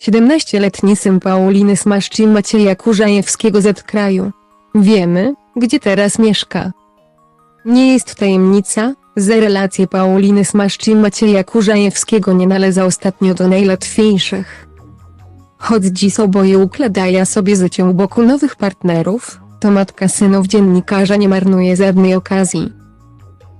17-letni syn Pauliny Smaszczy Macieja Kurzajewskiego z kraju. Wiemy, gdzie teraz mieszka. Nie jest tajemnica, że relacje Pauliny Smaszczy Macieja Kurzajewskiego nie należą ostatnio do najłatwiejszych. Choć dziś oboje układają sobie życie u boku nowych partnerów, to matka synów dziennikarza nie marnuje żadnej okazji.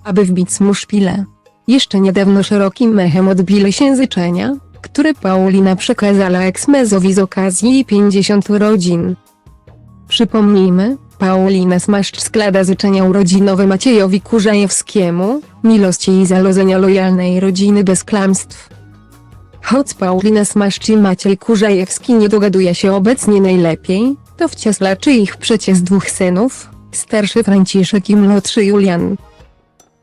Aby wbić mu szpilę. Jeszcze niedawno szerokim mechem odbili się życzenia, które Paulina przekazała eksmezowi z okazji jej 50 urodzin. Przypomnijmy, Paulina Smaszcz składa życzenia urodzinowe Maciejowi Kurzajewskiemu, miłości i zalożenia lojalnej rodziny bez kłamstw. Choć Paulina Smaszcz i Maciej Kurzajewski nie dogaduje się obecnie najlepiej, to wciąż laczy ich przecież dwóch synów, starszy Franciszek i młodszy Julian.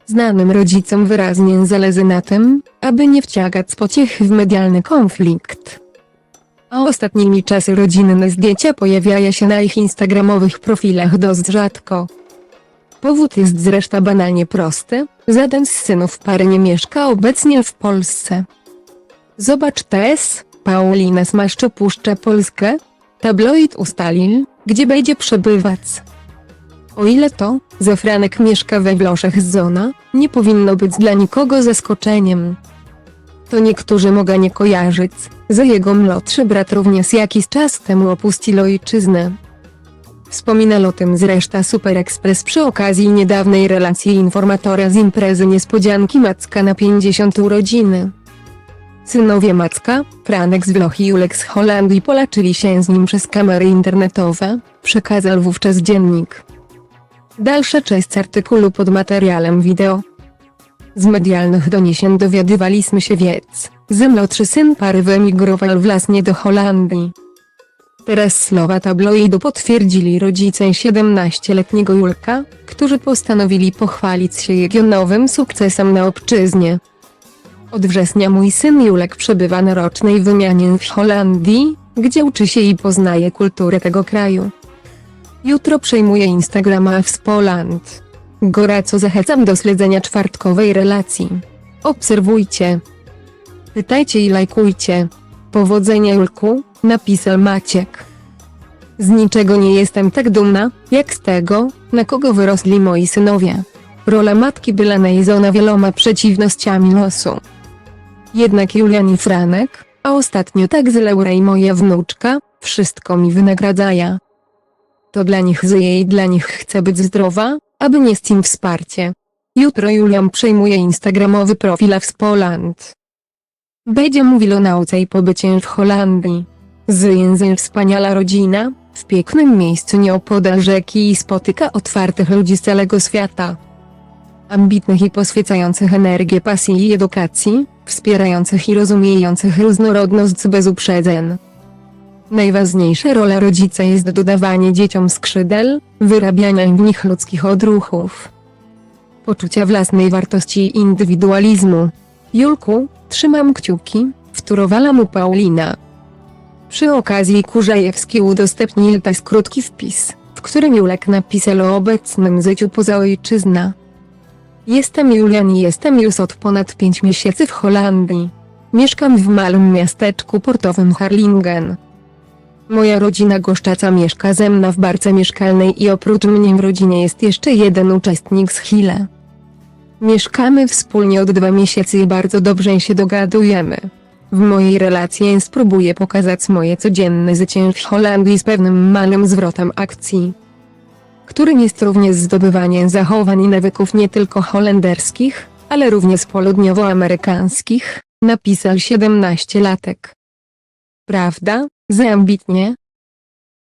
Znanym rodzicom wyraźnie zależy na tym, aby nie wciągać pociechy w medialny konflikt. A ostatnimi czasy rodzinne zdjęcia pojawiają się na ich instagramowych profilach dość rzadko. Powód jest zresztą banalnie prosty, żaden z synów pary nie mieszka obecnie w Polsce. Zobacz też, Paulina Smaszcz opuszcza Polskę. Tabloid ustalił, gdzie będzie przebywać. O ile to, że Franek mieszka we Włoszech z Zona, nie powinno być dla nikogo zaskoczeniem. To niektórzy mogą nie kojarzyć, że jego młodszy brat również jakiś czas temu opuścił ojczyznę. Wspominał o tym zresztą Super Express przy okazji niedawnej relacji informatora z imprezy niespodzianki Macka na 50 urodziny. Synowie Macka, Franek z Włoch i Julek z Holandii polaczyli się z nim przez kamery internetowe, przekazał wówczas dziennik. Dalsza część artykułu pod materiałem wideo. Z medialnych doniesień dowiadywaliśmy się wiedz, że młodszy syn pary wyemigrował własnie do Holandii. Teraz słowa tabloidu potwierdzili rodzice 17-letniego Julka, którzy postanowili pochwalić się jego nowym sukcesem na obczyznie. Od września mój syn Julek przebywa na rocznej wymianie w Holandii, gdzie uczy się i poznaje kulturę tego kraju. Jutro przejmuje Instagrama w Poland. Gorąco zachęcam do śledzenia czwartkowej relacji. Obserwujcie. Pytajcie i lajkujcie. Powodzenia Julku, napisał Maciek. Z niczego nie jestem tak dumna, jak z tego, na kogo wyrosli moi synowie. Rola matki była najeżona wieloma przeciwnościami losu. Jednak Julian i Franek, a ostatnio tak z Laura i moja wnuczka, wszystko mi wynagradzają. To dla nich żyję i dla nich chcę być zdrowa, aby nieść im wsparcie. Jutro Julian przejmuje instagramowy profil w Poland. Będzie mówił o nauce i pobycie w Holandii. Żyje wspaniała rodzina, w pięknym miejscu nieopodal rzeki i spotyka otwartych ludzi z całego świata. Ambitnych i poświęcających energię pasji i edukacji, wspierających i rozumiejących różnorodność bez uprzedzeń. Najważniejsza rola rodzica jest dodawanie dzieciom skrzydeł, wyrabianie w nich ludzkich odruchów. Poczucia własnej wartości i indywidualizmu. Julku, trzymam kciuki, wtórowała mu Paulina. Przy okazji Kurzajewski udostępnił też krótki wpis, w którym Julek napisał o obecnym życiu poza ojczyzna. Jestem Julian i jestem już od ponad 5 miesięcy w Holandii. Mieszkam w małym miasteczku portowym Harlingen. Moja rodzina Goszczaca mieszka ze mną w barce mieszkalnej i oprócz mnie w rodzinie jest jeszcze jeden uczestnik z Chile. Mieszkamy wspólnie od dwa miesięcy i bardzo dobrze się dogadujemy. W mojej relacji spróbuję pokazać moje codzienne życie w Holandii z pewnym małym zwrotem akcji którym jest również zdobywanie zachowań i nawyków nie tylko holenderskich, ale również południowoamerykańskich, napisał 17-latek. Prawda, że ambitnie,